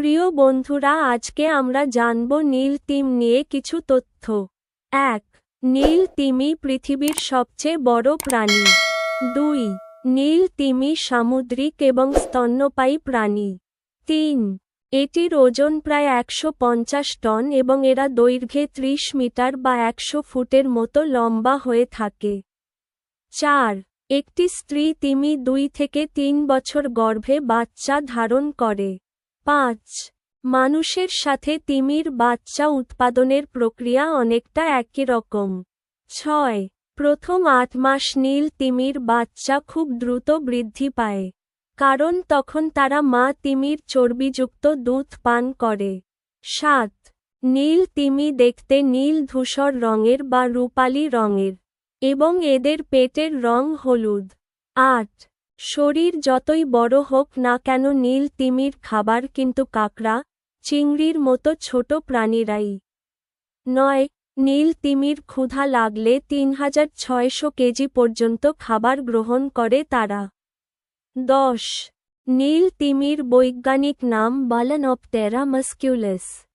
প্রিয় বন্ধুরা, আজকে আমরা জানব নীল তিম নিয়ে কিছু তথ্য। এক, নীল তিমি পৃথিবীর সবচেয়ে বড় প্রাণী। দুই, নীল তিমি সামুদ্রিক এবং স্তন্যপায়ী প্রাণী। তিন, এটির ওজন প্রায় একশো পঞ্চাশ টন এবং এরা দৈর্ঘ্যে ত্রিশ মিটার বা একশো ফুটের মতো লম্বা হয়ে থাকে। চার, একটি স্ত্রী তিমি দুই থেকে তিন বছর গর্ভে বাচ্চা ধারণ করে। পাঁচ। মানুষের সাথে তিমির বাচ্চা উৎপাদনের প্রক্রিয়া অনেকটা একই রকম। ছয়। প্রথম আট মাস নীল তিমির বাচ্চা খুব দ্রুত বৃদ্ধি পায়। কারণ তখন তারা মা তিমির চর্বিযুক্ত দুধ পান করে। সাত। নীল তিমি দেখতে নীল ধূসর রঙের বা রূপালি রঙের এবং এদের পেটের রং হলুদ। আট। শরীর যতই বড় হোক না কেন নীল তিমির খাবার কিন্তু কাকড়া, চিংড়ির মতো ছোট প্রাণীরাই। নয়, নীল তিমির ক্ষুধা লাগলে তিন হাজার ছয়শো কেজি পর্যন্ত খাবার গ্রহণ করে তারা। দশ, নীল তিমির বৈজ্ঞানিক নাম বালানপটেরা মাস্কিউলাস।